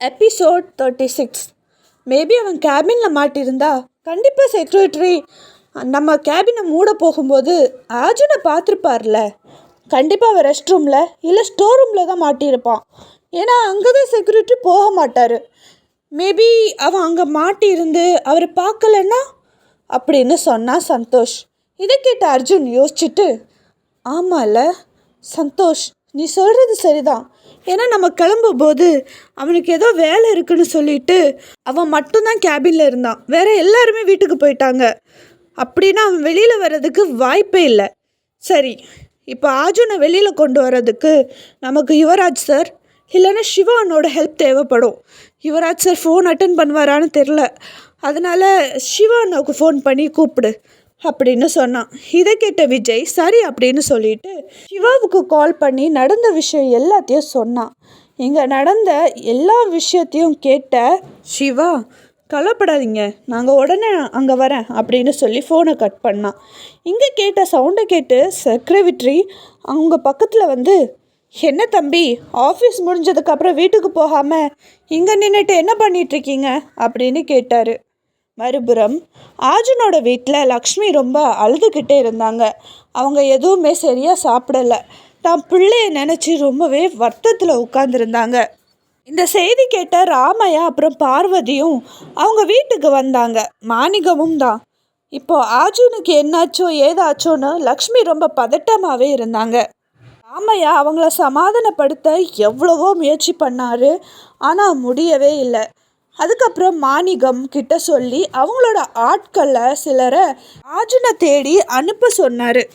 Episode thirty six maybe அவன் கேபினில் மாட்டியிருந்தா கண்டிப்பாக secretary நம்ம கேபினை மூட போகும்போது அர்ஜுனை பார்த்துருப்பார்ல. கண்டிப்பாக அவன் ரெஸ்ட் ரூமில் இல்லை ஸ்டோர் ரூமில் தான் மாட்டியிருப்பான். ஏன்னா அங்கே தான் செக்யூரிட்டி போக மாட்டார். மேபி அவன் அங்கே மாட்டியிருந்து அவர் பார்க்கலன்னா? அப்படின்னு சொன்னான் சந்தோஷ். இதை கேட்ட அர்ஜுன் யோசிச்சுட்டு ஆமாம்ல சந்தோஷ் நீ சொல்கிறது சரிதான். ஏன்னா நம்ம கிளம்பும் போது அவனுக்கு ஏதோ வேலை இருக்குன்னு சொல்லிட்டு அவன் மட்டும்தான் கேபினில் இருந்தான். வேற எல்லாருமே வீட்டுக்கு போயிட்டாங்க. அப்படின்னா அவன் வெளியில் வர்றதுக்கு வாய்ப்பே இல்லை. சரி இப்போ ஆஜுனை வெளியில் கொண்டு வர்றதுக்கு நமக்கு யுவராஜ் சார் இல்லைன்னா சிவானோட ஹெல்ப் தேவைப்படும். யுவராஜ் சார் ஃபோன் அட்டன் பண்ணுவாரான்னு தெரில அதனால் சிவானுக்கு ஃபோன் பண்ணி கூப்பிடு. அப்படின்னு சொன்னான். இதை கேட்ட விஜய் சரி அப்படின்னு சொல்லிட்டு சிவாவுக்கு கால் பண்ணி நடந்த விஷயம் எல்லாத்தையும் சொன்னான். இங்கே நடந்த எல்லா விஷயத்தையும் கேட்ட சிவா கவலைப்படாதீங்க. நாங்கள் உடனே அங்கே வரேன் அப்படின்னு சொல்லி ஃபோனை கட் பண்ணான். இங்கே கேட்ட சவுண்டை கேட்டு செக்ரவிட்ரி அவங்க பக்கத்தில் வந்து என்ன தம்பி ஆஃபீஸ் முடிஞ்சதுக்கப்புறம் வீட்டுக்கு போகாமல் இங்கே நின்றுட்டு என்ன பண்ணிகிட்ருக்கீங்க அப்படின்னு கேட்டார். மறுபுறம் ஆர்ஜுனோட வீட்டில் லக்ஷ்மி ரொம்ப அழுதுகிட்டே இருந்தாங்க. அவங்க எதுவுமே சரியாக சாப்பிடல. தான் பிள்ளைய நினச்சி ரொம்பவே வருத்தத்தில் உட்காந்துருந்தாங்க இந்த செய்தி கேட்ட ராமையா அப்புறம் பார்வதியும் அவங்க வீட்டுக்கு வந்தாங்க. மாணிகமும் தான். இப்போ ஆர்ஜுனுக்கு என்னாச்சோ ஏதாச்சோன்னு லக்ஷ்மி ரொம்ப பதட்டமாகவே இருந்தாங்க. ராமையா அவங்கள சமாதானப்படுத்த எவ்வளவோ முயற்சி பண்ணாரு. ஆனால் முடியவே இல்லை. அதுக்கப்புறம் மாணிகம் கிட்ட சொல்லி அவங்களோட ஆட்களை சிலரை ஆஜுனை தேடி அனுப்ப சொன்னார்.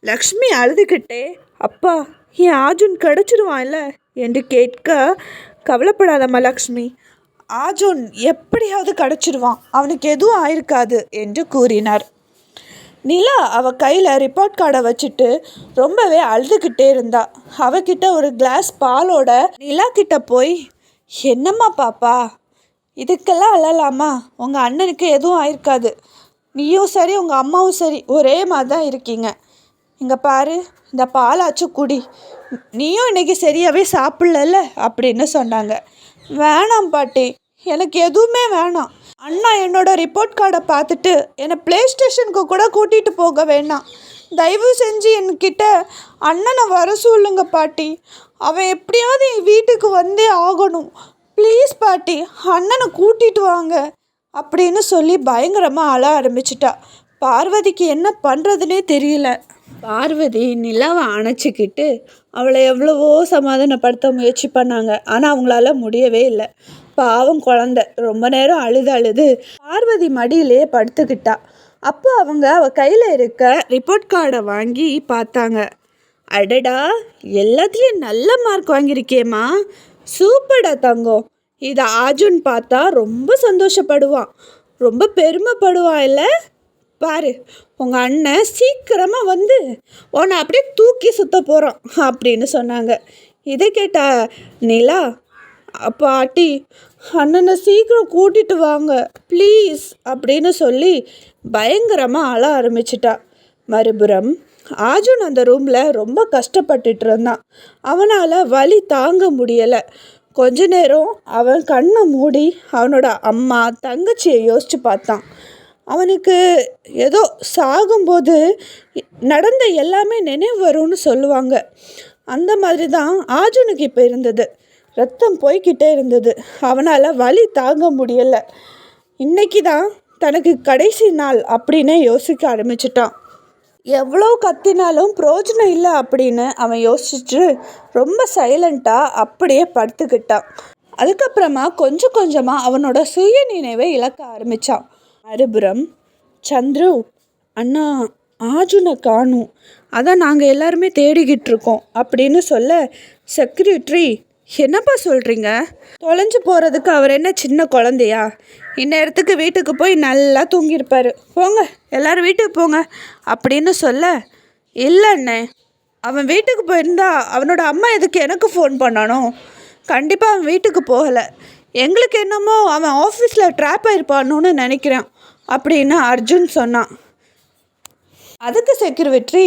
லக்ஷ்மி அழுதுகிட்டே அப்பா என் ஆஜுன் கிடச்சிருவான்ல? என்று கேட்க கவலைப்படாதம்மா லக்ஷ்மி. ஆஜுன் எப்படியாவது கிடச்சிருவான். அவனுக்கு எதுவும் ஆயிருக்காது என்று கூறினார். நிலா அவ கையில் ரிப்போர்ட் கார்டை வச்சுட்டு ரொம்பவே அழுதுகிட்டே இருந்தா. அவகிட்ட ஒரு கிளாஸ் பாலோட நிலா கிட்ட போய் என்னம்மா பாப்பா இதுக்கெல்லாம் அழலாமா? உங்கள் அண்ணனுக்கு எதுவும் ஆயிருக்காது. நீயும் சரி உங்கள் அம்மாவும் சரி ஒரே மாதிரி தான் இருக்கீங்க. இங்கே பாரு இந்த பாலாச்சும் குடி. நீயும் இன்னைக்கு சரியாகவே சாப்பிடல அப்படின்னு சொன்னாங்க. வேணாம் பாட்டி எனக்கு எதுவுமே வேணாம். அண்ணா என்னோட ரிப்போர்ட் கார்டை பார்த்துட்டு என்னை ப்ளே ஸ்டேஷனுக்கு கூட கூட்டிகிட்டு போக வேணாம். தயவு செஞ்சு என்கிட்ட அண்ணனை வர சொல்லுங்க பாட்டி. அவன் எப்படியாவது என் வீட்டுக்கு வந்தே ஆகணும். ப்ளீஸ் பாட்டி அண்ணனை கூட்டிட்டு வாங்க அப்படின்னு சொல்லி பயங்கரமாக அழ ஆரம்பிச்சிட்டா. பார்வதிக்கு என்ன பண்ணுறதுனே தெரியல. பார்வதி நிலாவை அணைச்சிக்கிட்டு அவளை எவ்வளவோ சமாதானப்படுத்த முயற்சி பண்ணாங்க. ஆனால் அவங்களால முடியவே இல்லை. பாவம் குழந்த. ரொம்ப நேரம் அழுது அழுது பார்வதி மடியிலே படுத்துக்கிட்டா. அப்போ அவங்க அவ கையில் இருக்க ரிப்போர்ட் கார்டை வாங்கி பார்த்தாங்க. அடடா எல்லாத்துலேயும் நல்ல மார்க் வாங்கியிருக்கேம்மா. சூப்பர்டா தங்கம் இதை ஆஜுன் பார்த்தா ரொம்ப சந்தோஷப்படுவான் ரொம்ப பெருமைப்படுவான் இல்லை? பாரு உங்கள் அண்ணன் சீக்கிரமாக வந்து உன்னை அப்படியே தூக்கி சுத்த போகிறான் அப்படின்னு சொன்னாங்க. இதை கேட்டா நிலா பாட்டி அண்ணனை சீக்கிரம் கூட்டிட்டு வாங்க ப்ளீஸ் அப்படின்னு சொல்லி பயங்கரமாக அழ ஆரம்பிச்சிட்டா. மறுபுறம் அர்ஜுன் அந்த ரூமில் ரொம்ப கஷ்டப்பட்டுட்டு இருந்தான். அவனால் வலி தாங்க முடியலை. கொஞ்ச நேரம் அவன் கண்ணை மூடி அவனோட அம்மா தங்கச்சியை யோசித்து பார்த்தான். அவனுக்கு ஏதோ சாகும்போது நடந்த எல்லாமே நினைவு வரும்னு சொல்லுவாங்க. அந்த மாதிரி தான் ஆஜுனுக்கு இப்போ இருந்தது. ரத்தம் போய்கிட்டே இருந்தது. அவனால் வலி தாங்க முடியலை. இன்னைக்கு தான் தனக்கு கடைசி நாள் அப்படின்னே யோசிக்க ஆரம்பிச்சிட்டான். எவ்வளோ கத்தினாலும் பிரோஜனம் இல்லை அப்படின்னு அவன் யோசிச்சுட்டு ரொம்ப சைலண்ட்டாக அப்படியே படுத்துக்கிட்டான். அதுக்கப்புறமா கொஞ்சம் கொஞ்சமாக அவனோட சுய நினைவை இழக்க ஆரம்பித்தான் மறுபுறம் சந்துரு அண்ணா ஆஜுனை காணும். அதான் நாங்கள் எல்லாருமே தேடிக்கிட்டு இருக்கோம் அப்படின்னு சொல்ல செக்யூரிட்ரி என்னப்பா சொல்கிறீங்க தொலைஞ்சு போகிறதுக்கு அவர் என்ன சின்ன குழந்தையா? இந்நேரத்துக்கு வீட்டுக்கு போய் நல்லா தூங்கியிருப்பார். போங்க எல்லாரும் வீட்டுக்கு போங்க அப்படின்னு சொல்ல இல்லை அண்ணே அவன் வீட்டுக்கு போயிருந்தா அவனோட அம்மா எதுக்கு எனக்கு ஃபோன் பண்ணானோ கண்டிப்பாக அவன் வீட்டுக்கு போகலை. எங்களுக்கு என்னமோ அவன் ஆஃபீஸில் ட்ராப் ஆயிருப்பானோன்னு நினைக்கிறேன் அப்படின்னு அர்ஜுன் சொன்னான். அதுக்கு செக்யூரிட்டி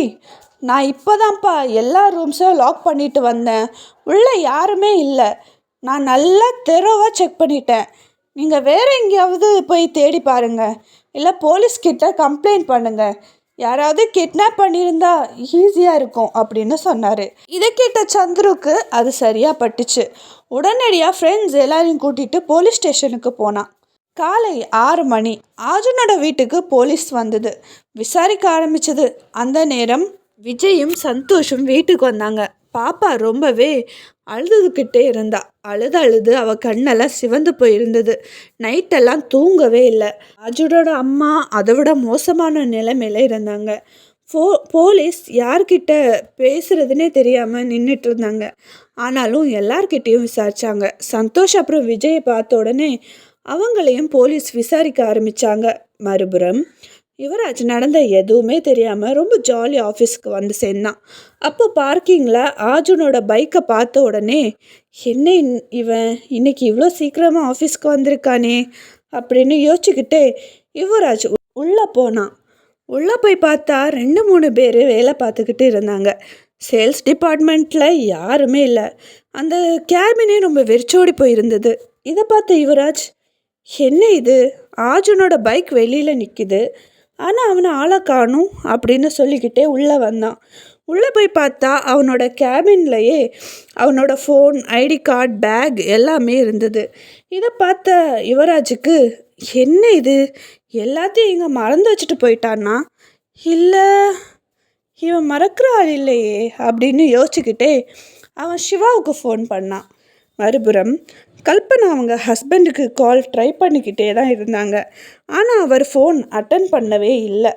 நான் இப்போ தான்ப்பா எல்லா ரூம்ஸும் லாக் பண்ணிட்டு வந்தேன். உள்ளே யாருமே இல்லை. நான் நல்லா தெரோவாக செக் பண்ணிட்டேன். நீங்கள் வேறு எங்கேயாவது போய் தேடி பாருங்கள் இல்லை போலீஸ்கிட்ட கம்ப்ளைண்ட் பண்ணுங்கள் யாராவது கிட்னாப் பண்ணியிருந்தா ஈஸியாக இருக்கும் அப்படின்னு சொன்னார். இதை கேட்ட சந்துருக்கு அது சரியாக பட்டுச்சு. உடனடியாக ஃப்ரெண்ட்ஸ் எல்லாரையும் கூட்டிகிட்டு போலீஸ் ஸ்டேஷனுக்கு போனான் காலை ஆறு மணி. ஆஜுனோட வீட்டுக்கு போலீஸ் வந்தது. விசாரிக்க ஆரம்பிச்சது. அந்த நேரம் விஜயும் சந்தோஷும் வீட்டுக்கு வந்தாங்க. பாப்பா ரொம்பவே அழுதுகிட்டே இருந்தா. அழுது அழுது அவ கண்ணெல்லாம் சிவந்து போயிருந்தது. நைட்டெல்லாம் தூங்கவே இல்லை. அஜுடோட அம்மா அதை விட மோசமான நிலைமையில இருந்தாங்க. போ போலீஸ் யார்கிட்ட பேசுறதுனே தெரியாமல் நின்றுட்டு இருந்தாங்க. ஆனாலும் எல்லார்கிட்டேயும் விசாரிச்சாங்க. சந்தோஷ் அப்புறம் விஜயை பார்த்த உடனே அவங்களையும் போலீஸ் விசாரிக்க ஆரம்பித்தாங்க மறுபுறம் யுவராஜ் நடந்த எதுவுமே தெரியாமல் ரொம்ப ஜாலி ஆஃபீஸ்க்கு வந்து சேர்ந்தான். அப்போ பார்க்கிங்கில் ஆர்ஜுனோட பைக்கை பார்த்த உடனே என்ன இன்- இவன் இன்னைக்கு இவ்வளோ சீக்கிரமாக ஆஃபீஸ்க்கு வந்திருக்கானே அப்படின்னு யோசிச்சுக்கிட்டே யுவராஜ் உள்ளே போனான். உள்ளே போய் பார்த்தா ரெண்டு மூணு பேர் வேலை பார்த்துக்கிட்டு இருந்தாங்க. சேல்ஸ் டிபார்ட்மெண்ட்டில் யாருமே இல்லை. அந்த கேபினே ரொம்ப வெறிச்சோடி போயிருந்தது. இதை பார்த்த யுவராஜ் என்ன இது? ஆர்ஜுனோட பைக் வெளியில் நிற்கிது ஆனால் அவனை ஆளை காணும் அப்படின்னு சொல்லிக்கிட்டே உள்ளே வந்தான். உள்ளே போய் பார்த்தா அவனோட கேபின்லையே அவனோட ஃபோன் ஐடி கார்டு பேக் எல்லாமே இருந்தது. இதை பார்த்த யுவராஜுக்கு என்ன இது? எல்லாத்தையும் இங்கே மறந்து வச்சுட்டு போயிட்டான்னா? இல்லை இவன் மறக்கிற ஆள் இல்லையே அப்படின்னு யோசிச்சுக்கிட்டே அவன் சிவாவுக்கு ஃபோன் பண்ணான். மறுபுறம் கல்பனா அவங்க ஹஸ்பண்டுக்கு கால் ட்ரை பண்ணிக்கிட்டே தான் இருந்தாங்க. ஆனால் அவர் ஃபோன் அட்டன் பண்ணவே இல்லை.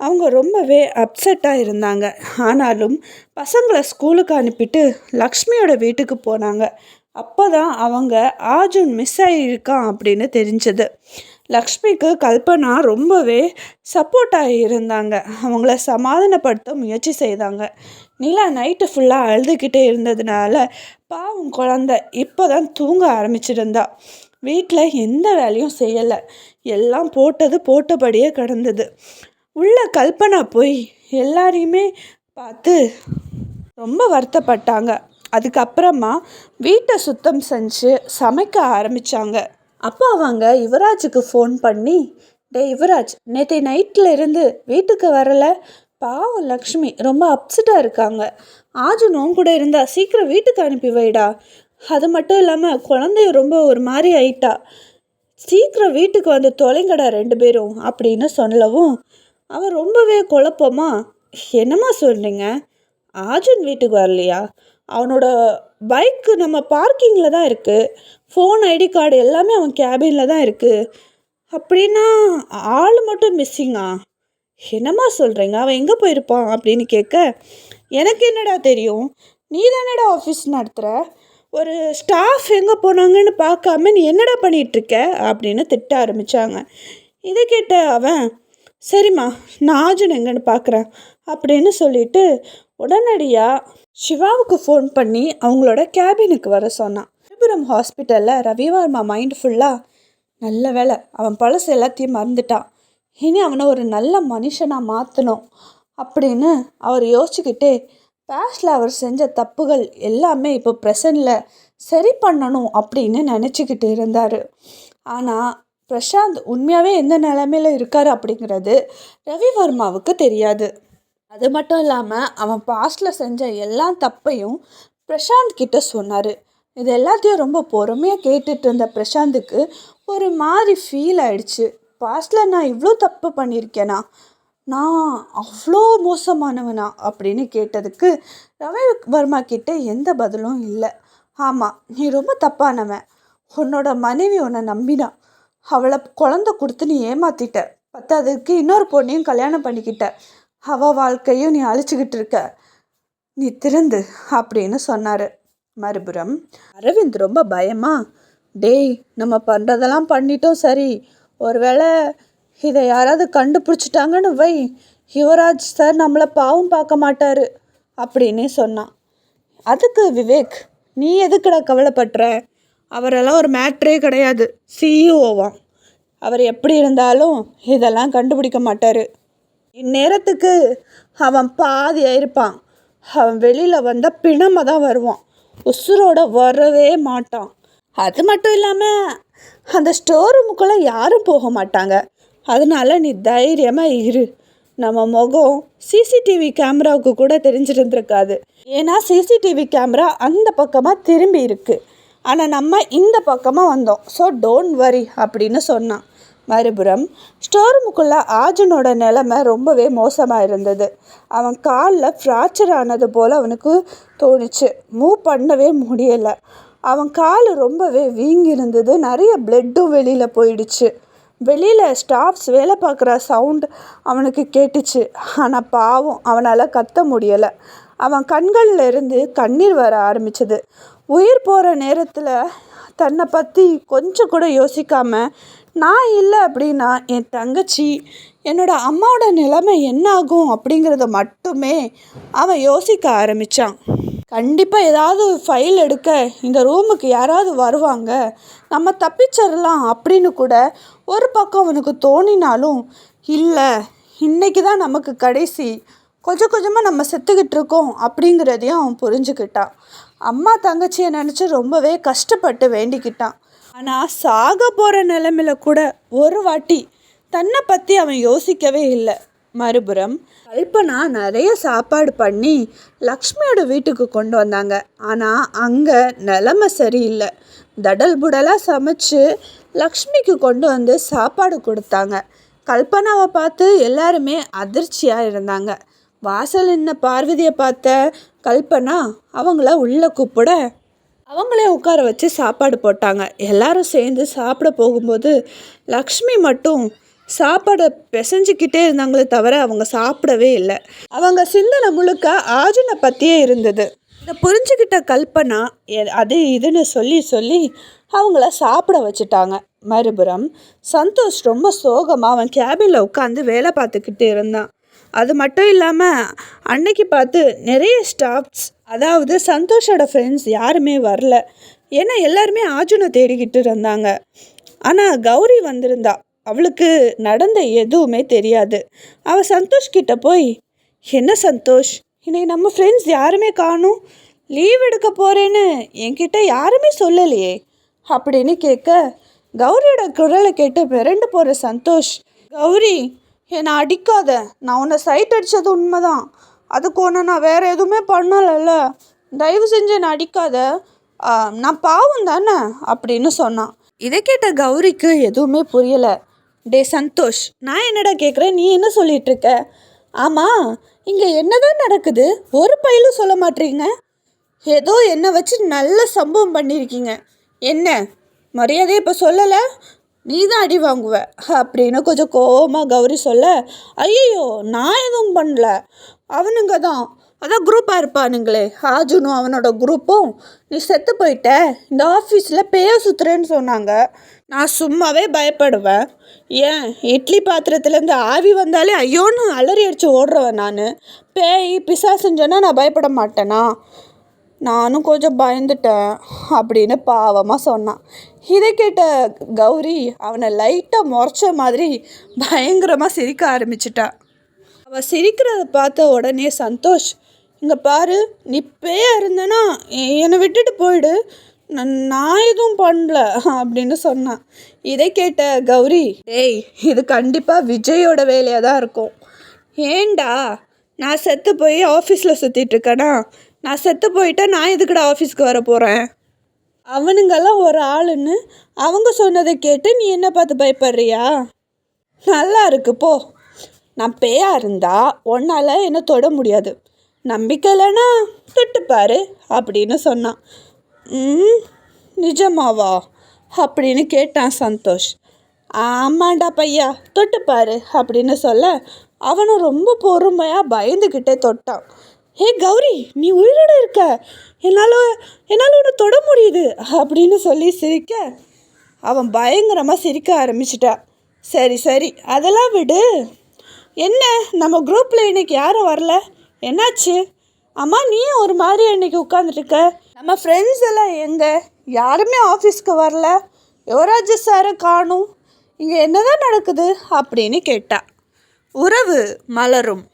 அவங்க ரொம்பவே அப்செட்டாக இருந்தாங்க. ஆனாலும் பசங்களை ஸ்கூலுக்கு அனுப்பிட்டு லக்ஷ்மியோட வீட்டுக்கு போனாங்க. அப்போ தான் அவங்க ஆர்ஜுன் மிஸ் ஆகியிருக்கான் அப்படின்னு தெரிஞ்சது. லக்ஷ்மிக்கு கல்பனா ரொம்பவே சப்போர்ட்டாக இருந்தாங்க. அவங்கள சமாதானப்படுத்த முயற்சி செய்தாங்க. நிலா நைட்டு ஃபுல்லாக அழுதுகிட்டே இருந்ததுனால பாவம் குழந்த. இப்போ தான் தூங்க ஆரம்பிச்சிருந்தா. வீட்டில் எந்த வேலையும் செய்யலை. எல்லாம் போட்டது போட்டபடியே கிடந்தது. உள்ள கல்பனா போய் எல்லாரையுமே பார்த்து ரொம்ப வருத்தப்பட்டாங்க. அதுக்கப்புறமா வீட்டை சுத்தம் செஞ்சு சமைக்க ஆரம்பித்தாங்க அப்போ அவங்க யுவராஜுக்கு ஃபோன் பண்ணி டே யுவராஜ் நேற்று நைட்டில் இருந்து வீட்டுக்கு வரலை. பாவம் லக்ஷ்மி ரொம்ப அப்செட்டாக இருக்காங்க. ஆஜுனும் கூட இருந்தா சீக்கிரம் வீட்டுக்கு அனுப்பி வைடா. அது மட்டும் இல்லாமல் குழந்தைய ரொம்ப ஒரு மாதிரி ஆயிட்டா. சீக்கிரம் வீட்டுக்கு வந்து தொலைங்கடா ரெண்டு பேரும் அப்படின்னு சொல்லவும் அவன் ரொம்பவே குழப்பமா? என்னம்மா சொல்கிறீங்க ஆஜுன் வீட்டுக்கு வரலையா? அவனோட பைக்கு நம்ம பார்க்கிங்கில் தான் இருக்குது ஃபோன் ஐடி கார்டு எல்லாமே அவன் கேபினில் தான் இருக்குது அப்படின்னா ஆள் மட்டும் மிஸ்ஸிங்கா என்னம்மா சொல்கிறீங்க அவன் எங்கே போயிருப்பான்? அப்படின்னு கேட்க எனக்கு என்னடா தெரியும்? நீ தானடா ஆஃபீஸ் நடத்துகிற ஒரு ஸ்டாஃப் எங்கே போனாங்கன்னு பார்க்காம நீ என்னடா பண்ணிகிட்ருக்க அப்படின்னு திட்ட ஆரம்பித்தாங்க இதை கேட்ட அவன் சரிம்மா நான் அர்ஜுன் எங்கன்னு பார்க்குறேன். அப்படின்னு சொல்லிட்டு உடனடியாக சிவாவுக்கு ஃபோன் பண்ணி அவங்களோட கேபினுக்கு வர சொன்னான். விழுப்புரம் ஹாஸ்பிட்டலில் ரவிவர்மா மைண்ட் ஃபுல்லாக நல்ல வேலை அவன் பழசு எல்லாத்தையும் மறந்துட்டான். இனி அவனை ஒரு நல்ல மனுஷனாக மாற்றணும் அப்படின்னு அவர் யோசிச்சுக்கிட்டே பேஸ்டில் அவர் செஞ்ச தப்புகள் எல்லாமே இப்போ ப்ரெசண்டில் சரி பண்ணணும் அப்படின்னு நினச்சிக்கிட்டு இருந்தார். ஆனால் பிரசாந்த் உண்மையாகவே எந்த நிலைமையில் இருக்கார் அப்படிங்கிறது ரவிவர்மாவுக்கு தெரியாது. அது மட்டும் இல்லாமல் அவன் பாஸ்டில் செஞ்ச எல்லா தப்பையும் பிரசாந்த் கிட்ட சொன்னார். இது எல்லாத்தையும் ரொம்ப பொறுமையாக கேட்டுட்டு இருந்த பிரசாந்துக்கு ஒரு மாதிரி ஃபீல் ஆயிடுச்சு. பாஸ்டில் நான் இவ்வளோ தப்பு பண்ணியிருக்கேனா நான் அவ்வளோ மோசமானவனா? அப்படின்னு கேட்டதுக்கு ரவி வர்மா கிட்ட எந்த பதிலும் இல்லை. ஆமாம் நீ ரொம்ப தப்பானவன். உன்னோட மனைவி உன்னை நம்பினா. அவளை குழந்த கொடுத்து நீ ஏமாத்திட்ட. பத்தாததுக்கு இன்னொரு பொண்ணையும் கல்யாணம் பண்ணிக்கிட்ட. அவ வாழ்க்கையும் நீ அழிச்சுக்கிட்டு இருக்க. நீ திறந்து அப்படின்னு சொன்னார். மறுபுறம் அரவிந்த் ரொம்ப பயமா டேய் நம்ம பண்ணுறதெல்லாம் பண்ணிட்டோம் சரி. ஒருவேளை இதை யாராவது கண்டுபிடிச்சிட்டாங்கன்னு வை. யுவராஜ் சார் நம்மளை பாவம் பார்க்க மாட்டார் அப்படின்னு சொன்னான். அதுக்கு விவேக் நீ எதுக்குடா கவலைப்படுற? அவரெல்லாம் ஒரு மேட்ரே கிடையாது சிஇஓவாம் அவர் எப்படி இருந்தாலும் இதெல்லாம் கண்டுபிடிக்க மாட்டார். இந்நேரத்துக்கு அவன் பாதியாக இருப்பான் அவன் வெளியில் வந்தால் பிணமாக தான் வருவான். உசுரோட வரவே மாட்டான். அது மட்டும் இல்லாமல் அந்த ஸ்டோர் ரூமுக்குள்ளே யாரும் போக மாட்டாங்க. அதனால நீ தைரியமாக இரு. நம்ம முகம் சிசிடிவி கேமராவுக்கு கூட தெரிஞ்சிருந்துருக்காது. ஏன்னா சிசிடிவி கேமரா அந்த பக்கமாக திரும்பி இருக்கு. ஆனால் நம்ம இந்த பக்கமாக வந்தோம். ஸோ டோன்ட் வரி அப்படின்னு சொன்னான். மறுபுறம் ஸ்டோர் ரூமுக்குள்ளே ஆஜனோட நிலைமை ரொம்பவே மோசமாக இருந்தது. அவன் காலில் ஃப்ராக்சர் ஆனது போல் அவனுக்கு தோணுச்சு. மூவ் பண்ணவே முடியலை. அவன் கால் ரொம்பவே வீங்கி இருந்தது நிறைய பிளட்டும் வெளியில் போயிடுச்சு. வெளியில் ஸ்டாஃப்ஸ் வேலை பார்க்குற சவுண்ட் அவனுக்கு கேட்டுச்சு. ஆனால் பாவம் அவனால் கத்த முடியலை. அவன் கண்களில் இருந்து கண்ணீர் வர ஆரம்பிச்சது. உயிர் போகிற நேரத்தில் தன்னை பற்றி கொஞ்சம் கூட யோசிக்காம நான் இல்லை அப்படின்னா என் தங்கச்சி என்னோட அம்மாவோட நிலைமை என்ன ஆகும்? அப்படிங்கிறத மட்டுமே அவன் யோசிக்க ஆரம்பித்தான் கண்டிப்பாக ஏதாவது ஃபைல் எடுக்க இந்த ரூமுக்கு யாராவது வருவாங்க. நம்ம தப்பிச்சிடலாம் அப்படின்னு கூட ஒரு பக்கம் அவனுக்கு தோணினாலும் இல்லை இன்றைக்கி தான் நமக்கு கடைசி. கொஞ்சம் கொஞ்சமாக நம்ம செத்துக்கிட்டு இருக்கோம். அப்படிங்கிறதையும் அவன் புரிஞ்சுக்கிட்டான். அம்மா தங்கச்சியை நினச்சி ரொம்பவே கஷ்டப்பட்டு வேண்டிக்கிட்டான். ஆனால் சாக போகிற நிலமையில கூட ஒரு வாட்டி தன்னை பற்றி அவன் யோசிக்கவே இல்லை. மறுபுறம் கல்பனா நிறைய சாப்பாடு பண்ணி லக்ஷ்மியோட வீட்டுக்கு கொண்டு வந்தாங்க. ஆனால் அங்கே நிலமை சரியில்லை. தடல் புடலாக சமைச்சு லக்ஷ்மிக்கு கொண்டு வந்து சாப்பாடு கொடுத்தாங்க. கல்பனாவை பார்த்து எல்லாருமே அதிர்ச்சியாக இருந்தாங்க. வாசல் நின்ன பார்வதியை பார்த்த கல்பனா அவங்கள உள்ளே கூப்பிட அவங்களே உட்கார வச்சு சாப்பாடு போட்டாங்க. எல்லாரும் சேர்ந்து சாப்பிட போகும்போது லக்ஷ்மி மட்டும் சாப்பாடை பிசைஞ்சிக்கிட்டே இருந்தாங்களே தவிர அவங்க சாப்பிடவே இல்லை. அவங்க சிந்தனை முழுக்க ஆஜுனை பற்றியே இருந்தது. இதை புரிஞ்சுக்கிட்ட கல்பனா எ- அது இதுன்னு சொல்லி சொல்லி அவங்கள சாப்பிட வச்சுட்டாங்க. மறுபுறம் சந்தோஷ் ரொம்ப சோகமாக அவன் கேபினில் உட்காந்து வேலை பார்த்துக்கிட்டு இருந்தான். அது மட்டும் இல்லாமல் அன்னைக்கு பார்த்து நிறைய ஸ்டாஃப்ஸ் அதாவது சந்தோஷோட ஃப்ரெண்ட்ஸ் யாருமே வரல. ஏன்னா எல்லாருமே ஆஜுனை தேடிக்கிட்டு இருந்தாங்க. ஆனால் கௌரி வந்திருந்தா. அவளுக்கு நடந்த எதுவுமே தெரியாது. அவள் சந்தோஷ் கிட்ட போய் என்ன சந்தோஷ்? இன்னைக்கு நம்ம ஃப்ரெண்ட்ஸ் யாருமே காணும்? லீவ் எடுக்க போகிறேன்னு என்கிட்ட யாருமே சொல்லலையே? அப்படின்னு கேட்க கௌரியோட குரலை கேட்டு பிறண்டு போகிற சந்தோஷ் கௌரி என்னை அடிக்காத. நான் உன்னை சைட் அடித்தது உண்மைதான். அதுக்கு ஒன்று நான் வேறு எதுவுமே பண்ணலைல்ல. தயவு செஞ்சு என்னை அடிக்காத. நான் பாவம் தானே? அப்படின்னு சொன்னான். இதை கேட்ட கௌரிக்கு எதுவுமே புரியலை. டே சந்தோஷ் நான் என்னடா கேட்குறேன் நீ என்ன சொல்லிட்டு இருக்க ஆமாம் இங்கே என்னதான் நடக்குது? ஒரு பயிலும் சொல்ல மாட்டீங்க. ஏதோ என்னை வச்சு நல்ல சம்பவம் பண்ணியிருக்கீங்க என்ன மரியாதையை இப்போ சொல்லலை? நீ தான் அடி வாங்குவ. அப்படின்னு கொஞ்சம் கோபமாக கௌரி சொல்ல ஐயோ நான் எதுவும் பண்ணல. அவனுங்க தான் அதான் குரூப்பாக இருப்பானுங்களே. ஹாஜுனும் அவனோட குரூப்பும் நீ செத்து போயிட்ட. இந்த ஆஃபீஸில் பேய சுற்றுறேன்னு சொன்னாங்க. நான் சும்மாவே பயப்படுவேன். ஏன்? இட்லி பாத்திரத்துலேருந்து ஆவி வந்தாலே ஐயோன்னு அலறி அடித்து ஓடுறவன் நான். பேய் பிசா செஞ்சோன்னா நான் பயப்பட மாட்டேனா? நானும் கொஞ்சம் பயந்துட்டேன் அப்படின்னு பாவமாக சொன்னான். இதை கேட்ட கௌரி அவனை லைட்டாக முறைச்ச மாதிரி பயங்கரமாக சிரிக்க ஆரம்பிச்சிட்டா. அவள் சிரிக்கிறத பார்த்த உடனே சந்தோஷ் இங்கே பாரு நீ பேயா இருந்தனா என்னை விட்டுட்டு போயிடு. நான் நான் எதுவும் பண்ணல அப்படின்னு சொன்னான். இதை கேட்ட கௌரி டேய் இது கண்டிப்பாக விஜயோட வேலையாக தான் இருக்கும். ஏண்டா நான் செத்து போய் ஆஃபீஸில் சுற்றிட்டு இருக்கேனா? நான் செத்து போயிட்டா நான் எதுக்குடா ஆஃபீஸ்க்கு வர போகிறேன் அவனுங்கெல்லாம் ஒரு ஆளுன்னு அவங்க சொன்னதை கேட்டு நீ என்ன பார்த்து பயப்படுறியா? நல்லா இருக்கு போ. நான் பேயா இருந்தால் உன்னால் என்ன தொட முடியாது. நம்பிக்கை தொட்டுப்பாரு அப்படின்னு சொன்னான். ம் நிஜமாவா? அப்படின்னு கேட்டான் சந்தோஷ். ஆமாண்டா பையா தொட்டுப்பாரு அப்படின்னு சொல்ல அவனும் ரொம்ப பொறுமையாக பயந்துக்கிட்டே தொட்டான். ஹே கௌரி நீ உயிரோட இருக்க? என்னால் என்னால் உன்னை தொட முடியுது அப்படின்னு சொல்லி சிரிக்க அவன் பயங்கரமாக சிரிக்க ஆரம்பிச்சிட்டா. சரி சரி அதெல்லாம் விடு. என்ன நம்ம குரூப்பில் இன்னைக்கு யாரும் வரல? என்னாச்சு? அம்மா நீயும் ஒரு மாதிரி இன்னைக்கு உட்காந்துருக்க நம்ம ஃப்ரெண்ட்ஸ் எல்லாம் எங்கே? யாருமே ஆஃபீஸ்க்கு வரல. யுவராஜ் சாரை காணும். இங்கே என்னதான் நடக்குது? அப்படின்னு கேட்டா. உறவு மலரும்.